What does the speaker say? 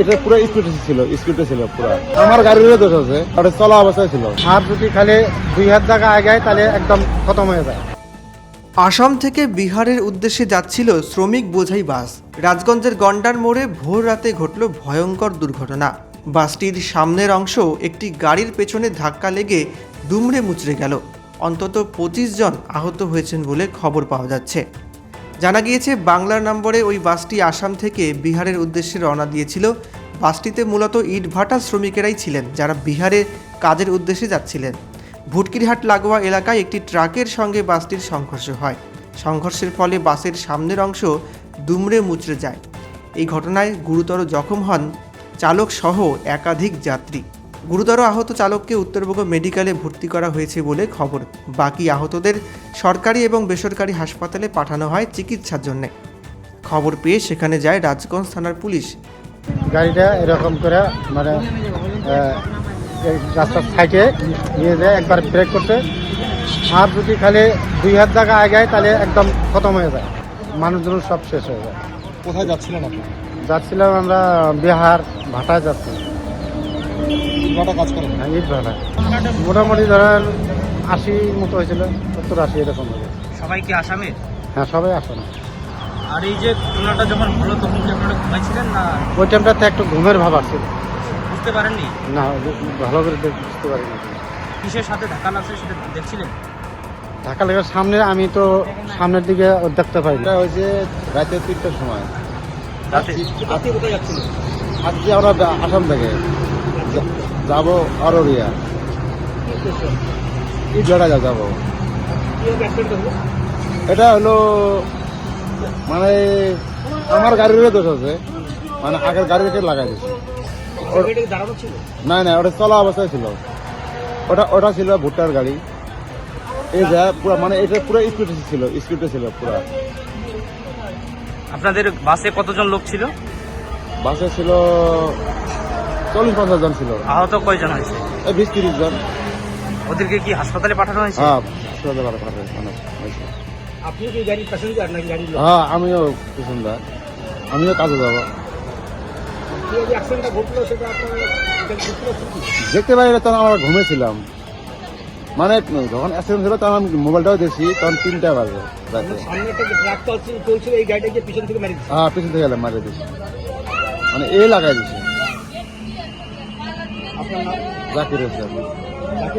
এটা পুরো স্পিডে ছিল স্পিডে ছিল পুরো। আমার গাড়িরও দোষ আছে চলা অবস্থায় ছিল। হাত যদি খালি দুই হাত জায়গা আগায় তাহলে একদম খতম হয়ে যায়। আসাম থেকে বিহারের উদ্দেশ্যে যাচ্ছিল শ্রমিক বোঝাই বাস। রাজগঞ্জের গন্ডার মোড়ে ভোর রাতে ঘটল ভয়ঙ্কর দুর্ঘটনা। বাসটির সামনের অংশ একটি গাড়ির পেছনে ধাক্কা লেগে দুমড়ে মুচড়ে গেল। অন্তত পঁচিশ জন আহত হয়েছেন বলে খবর পাওয়া যাচ্ছে। জানা গিয়েছে, বাংলার নম্বরে ওই বাসটি আসাম থেকে বিহারের উদ্দেশ্যে রওনা দিয়েছিল। বাসটিতে মূলত ইটভাটা শ্রমিকেরাই ছিলেন, যারা বিহারে কাজের উদ্দেশ্যে যাচ্ছিলেন। ভুটকিরহাট লাগোয়া এলাকায় একটি ট্রাকের সঙ্গে বাসটির সংঘর্ষ হয়। সংঘর্ষের ফলে বাসের সামনের অংশ দুমড়ে মুচড়ে যায়। এই ঘটনায় গুরুতর জখম হন চালক সহ একাধিক যাত্রী। গুরুতর আহত চালককে উত্তরবঙ্গ মেডিকেলে ভর্তি করা হয়েছে বলে খবর। বাকি আহতদের সরকারি এবং বেসরকারি হাসপাতালে পাঠানো হয় চিকিৎসার জন্যে। খবর পেয়ে সেখানে যায় রাজগঞ্জ থানার পুলিশ। গাড়িটা এরকম করে মানে রাস্তার সাইডে নিয়ে যায় একবার ব্রেক করতে। হাত যদি খালি দুই হাত জায়গা আগায় তাহলে একদম খতম হয়ে যায়। মানুষজন সব শেষ হয়ে যায়। কোথায় যাচ্ছিলেন আপনি? যাচ্ছিলাম আমরা বিহার ভাটায় যাচ্ছি কটা কাজ করেন? হ্যাঁ, ইট ভাটা মোটামুটি ধরেন আশি মতো হয়েছিল সত্তর আশি এরকম হবে সবাই কি আসামের? হ্যাঁ সবাই আসে আর এই যে ঘটনাটা যখন হলো তখন কি আপনারা ঘুমাইছিলেন না? ওই টাইমটাতে একটু ঘুমের ভাব আসছিল। বুঝতে পারেননি? না ভালো করে দেখ- বুঝতে পারি না কিসের সাথে ধাক্কা লাগছে সেটা দেখছিলেন? ঢাকা লেগে সামনে আমি তো সামনের দিকে দেখতে পাই না এটা হয়েছে রাতে তিনটার সময়। রাতে? আজকে আমরা আসাম থেকে। যা- যাব অররিয়া। ইটভাটা যা যাব। এটা হলো মানে আমার গাড়িরও দোষ আছে। মানে আগের গাড়ি থেকে লাগাই ছিল না না ওটা চলা অবস্থায় ছিল। ওটা ওটা ছিল ভুট্টার গাড়ি। এই যা পুরো মানে এটা পুরো স্পিডে ছিল স্পিডে ছিল পুরো। আপনাদের বাসে কতজন লোক ছিল? বাসে ছিল চল্লিশ পঞ্চাশ জন ছিল। আহত কয়জন হয়েছে? এই বিশ তিরিশ জন। ওদেরকে কি হাসপাতালে পাঠানো হয়েছে? হ্যাঁ হাসপাতালে মানুষ হয়েছে। আপনি কি গাড়ির প্যাসেঞ্জার নাকি গাড়ির হ্যাঁ আমিও আমিও কাজে যাব। দেখতে পারি তখন আমরা ঘুমেছিলাম। মানে যখন অ্যাক্সিডেন্ট ছিল তখন আমি মোবাইলটাও দেখছি তখন তিনটা বাজে থেকে হ্যাঁ পিছন থেকে মারে দিছি। মানে এ লাগাই দিছে। আপনার নাম জাকির হোসেন।